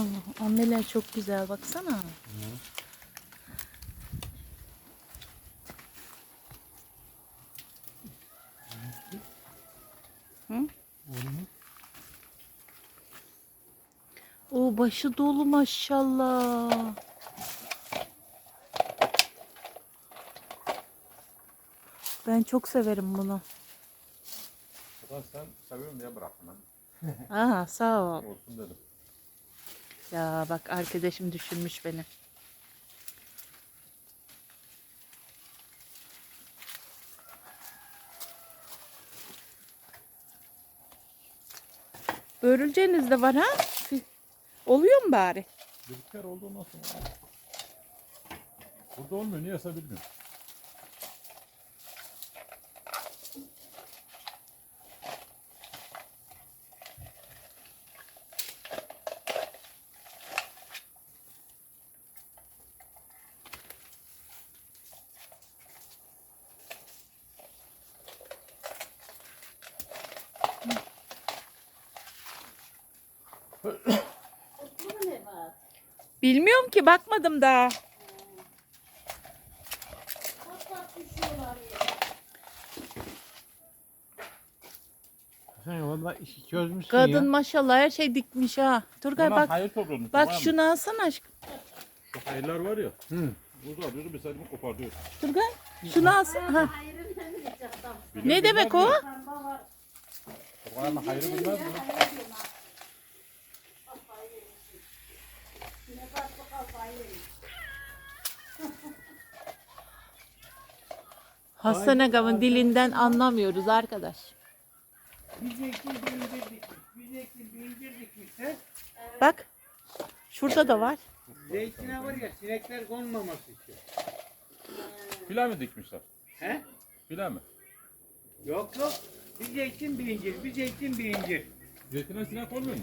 Allah ammeler çok güzel baksana. Hı? O başı dolu maşallah. Ben çok severim bunu. Ulan sen seviyorum diye bıraktın. Aa sağ ol. Olsun dedim. Ya bak arkadaşım düşünmüş beni. Börülceğiniz de var ha? Oluyor mu bari? Bir kere oldu ondan sonra. Burada olmuyor niyeyse bilmiyorum. Bilmiyorum ki bakmadım daha. Sen valla işi çözmüşsün Kadın ya. maşallah her şey dikmiş ha. Turgay Ulan bak. hayır topladım. Bak tamam mı? şunu alsana aşkım. Şu hayırlar var ya. Hı. Burada alıyordu bir sayımı kopartıyor. Turgay şunu alsana. Ha. Ne demek o? Hayrı bilmez mi? Hasan Agam'ın dilinden anlamıyoruz arkadaş. Biz ektim bir incir dikmiş. Biz ektim bir incir dikmişler. Bak. Şurada da var. Zeytine var ya sinekler konmaması için. File mi dikmişler? He? File mi? Yok yok. Biz ektim bir incir. Biz ektim bir incir. Zeytine sinek olmuyor mu?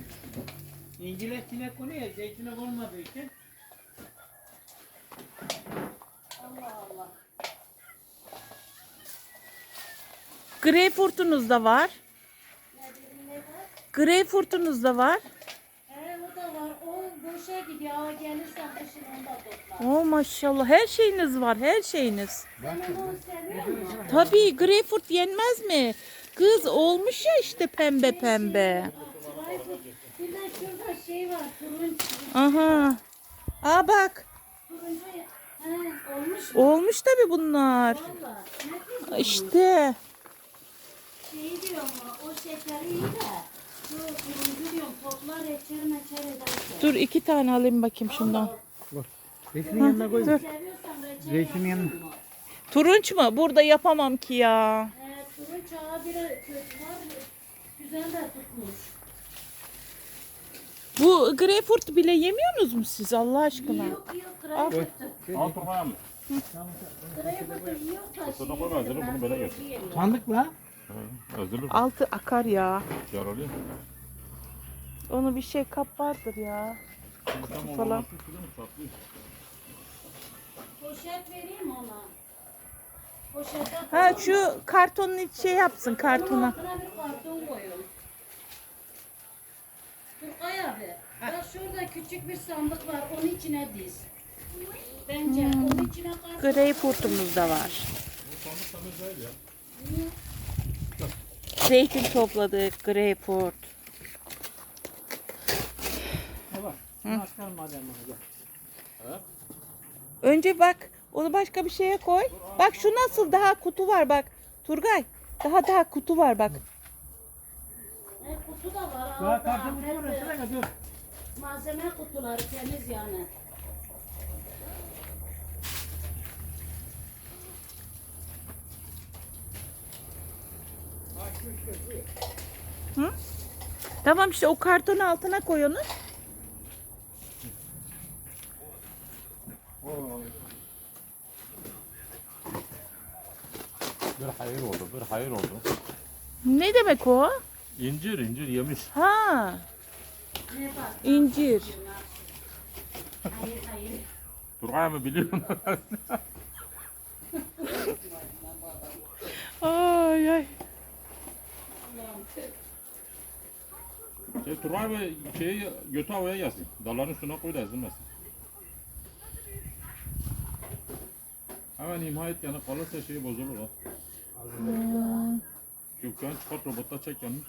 İncire sinek konuyor ya zeytine konmadığı için. Greyfurtunuz da var. Greyfurtunuz da var. He o da var. O boşa gidiyor. Hava gelirse kışın onu da toplar. Oo maşallah her şeyiniz var her şeyiniz. Sen onu seviyor musun? Tabii greyfurt yenmez mi? Kız olmuş ya işte pembe pembe. Şurayı tut. Bir de şurada şey var. Turuncu. Aha. Aa bak Turuncu. He olmuş mu? olmuş tabii bunlar. Valla. Ne güzel. İşte Şey diyor ama o şekeri iyi de. Şu turuncu diyorum. Toplar reçel meçel ederse. dur iki tane alayım bakayım şundan. Zeytinin yanına koy. Dur. Seviyorsan reçel Zeytinin yanına. yaparsın o. Turunç mu? Burada yapamam ki ya. He turunç ağa bir kötü var. Güzel de tutmuş. Bu greyfurt bile yemiyorsunuz mu siz Allah aşkına? Yok yok. Greyfurt'u. Al toprağı mı? Greyfurt'u yiyor da. Sonra şeyi koy, hazırla, ben bunu böyle yemiyorum. Sandık la. Hazırlık. Altı akar ya. Yar oluyor. Onu bir şey kap vardır ya. Falan. Poşet vereyim ona. Poşete Ha şu kartonun iç şey yapsın kartona. Altına bir karton koyun. Turgay abi. Bak şurada küçük bir sandık var. Onun içine diz. Bence onun içine karton. Greyfurtumuz da var. Zeytin topladık, greyfurt. Önce bak onu başka bir şeye koy. Bak şu nasıl daha kutu var bak. Turgay daha daha kutu var bak. E, kutu da var. Daha. Malzeme kutuları temiz yani. Tamam işte o kartonun altına koy onu. Bir hayır oldu, bir hayır oldu. Ne demek o? İncir, incir yemiş. Ha, incir. Hayır hayır. Turgay mı biliyorsun? Ay ay. E, Turay ve şeyi götü havaya gelsin. Dalların üstüne koy da ezilmesin. Hemen imha et yanı kalırsa şeyi bozulur ha. Gökten çıkart robotta çek yanını.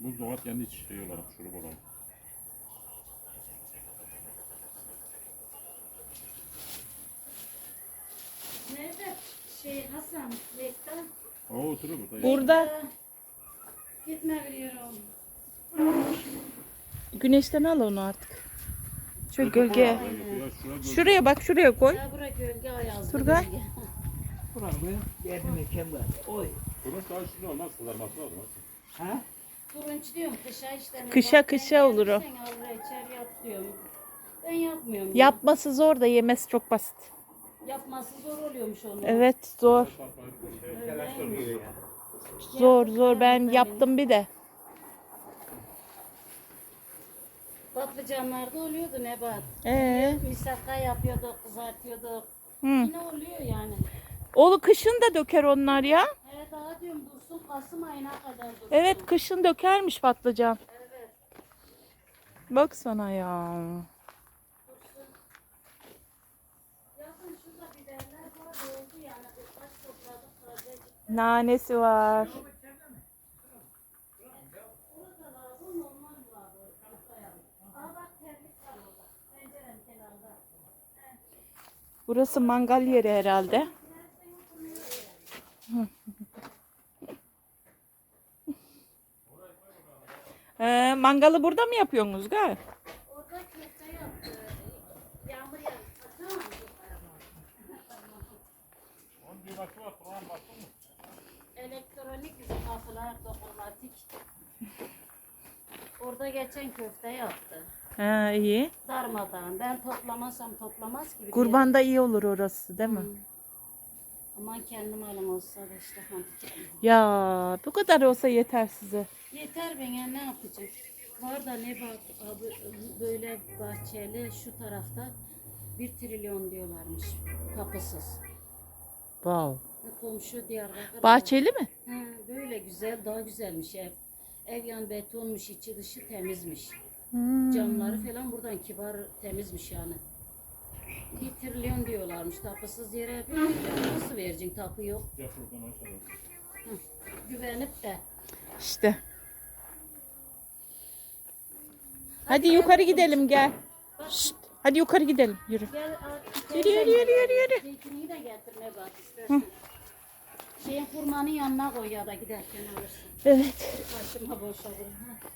Buz doğar kendi iç şey olarak şurup olarak. Nerede? Şey Hasan, Lek'ten. Oo oturuyor burada. Burada Gitme biliyorum. güneşten al onu artık. Koy gölge. Ya şuraya bak şuraya koy. Ya bura gölge ayazlı. Turgay. gölge. Buranın yerine kemer. Oy. Turunç daha üstünde olmaz. Kızarması lazım. Ha? Turunç diyorum kışa işte. Kışa, Bak, kışa olur o. gelirsen al reçel yap diyorum. Ben yapmıyorum. Yapması zor da yemesi çok basit. Yapması zor oluyormuş onun. Evet zor. Öyleymiş. Zor zor ben yaptım bir de. Patlıcanlarda oluyordu Nebat. Ee, Misaka yapıyorduk, kızartıyorduk. hı. Yine oluyor yani. Oğlu kışın da döker onlar ya. Evet daha diyorum dursun Kasım ayına kadar dursun. Evet kışın dökermiş patlıcan. Evet. Bak sana ya. Dursun. Yakın şurada biberler var oldu yani birkaç topladık tazecik. Nanesi var. Orada lazım normal var bu haftaya. Aa bak terlik var orada. Pencerenin kenarında. Burası mangal yeri herhalde. Ee, mangalı burada mı yapıyorsunuz gal? Yağmur yağdı. Tamam. Onun bir başı var. Turan başı mı? Elektronik bizim kapılar dokunmatik. Orada geçen köfte yaptı. Ha iyi. Darmadan. Ben toplamasam toplamaz gibi. Kurbanda iyi olur orası değil mi? Aman kendim alım olsa da işte. Ya bu kadar olsa yeter size. Yeter ben ya ne yapacağım? Var da ne bak abi böyle bahçeli şu tarafta bir trilyon diyorlarmış kapısız. Wow. Komşu Diyarbakır. Bahçeli mi? Ha, böyle güzel daha güzelmiş ev. Ev yan betonmuş içi dışı temizmiş. Hmm. Camları falan buradan kibar temizmiş yani. Bir trilyon diyorlarmış tapısız yere bir trilyon nasıl vereceksin tapı yok. Aşağı. Güvenip de. İşte. Hadi yukarı gidelim gel. Şşt, hadi yukarı gidelim. Yürü. Gel Yürü, yürü, yürü, yürü, de bak istersen. Şeyin kurmanın yanına koy ya da giderken alırsın. Evet. Başıma boşa vurun. ha.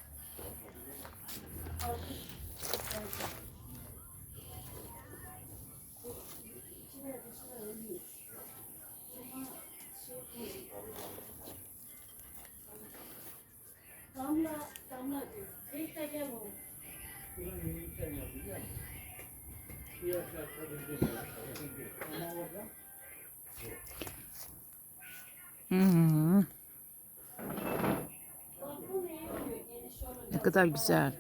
İçine dışına ölmüş. Ama koy. Damla, damla diyor. İlk de gel oğlum. Ama orada Hmm, ne kadar güzel.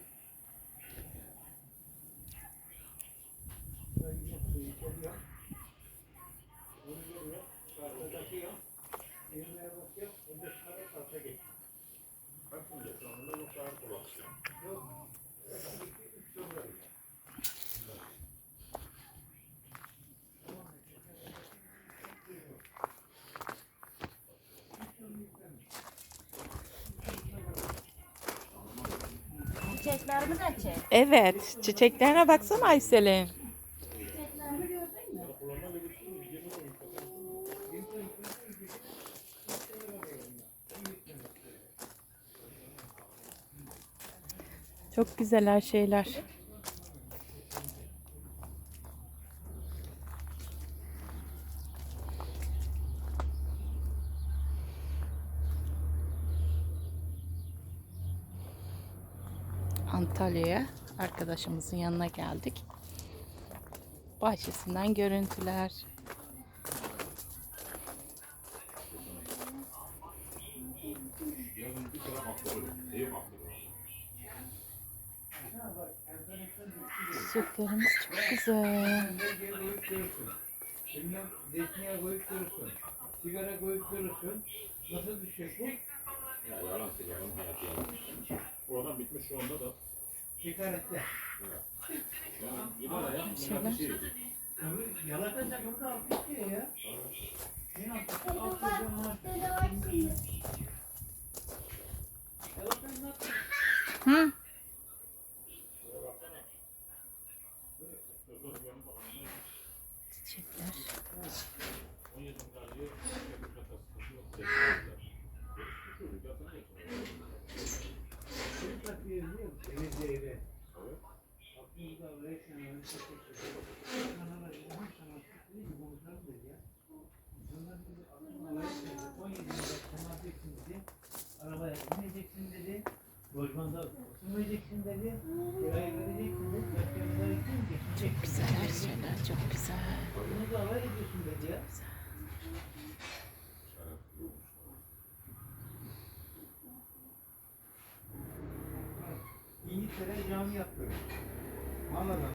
Çiçeklerimi de çek. Evet. Çiçeklerine baksana Aysel'in. Çiçeklerimi gördün mü? Çok güzel her şeyler. Antalya'ya arkadaşımızın yanına geldik. Bahçesinden görüntüler. Çiçeklerimiz çok güzel. Bilmem koyup durursun. Sigara koyup durursun. Nasıl düşecek bu? Ya yalan söylüyorum hayat yalan. şu anda da. Şekarette. Şu an idare ya. Bunlar bir şey ya. Ne yaptı? Alt çocuğun Yalakacak ne yaptı? Hı? Çiçekler. Çocuklar bir ev değil mi? Evde eve. Aklımızda öyle şeyler, öyle şeyler. Sana da ilham sana değil mi? Bunu sen de ya. İnsanlar dedi, aklımda öyle şeyler. 17 yılda temizleyeceksin dedi. Bineceksin dedi. Lojmanda oturmayacaksın dedi. Kirayı vereceksin dedi. Başkanıza gitsin geçecek. Güzel her şeyler çok güzel. Bunu da alay ediyorsun dedi ya. İngiltere cami yaptı. Malaga.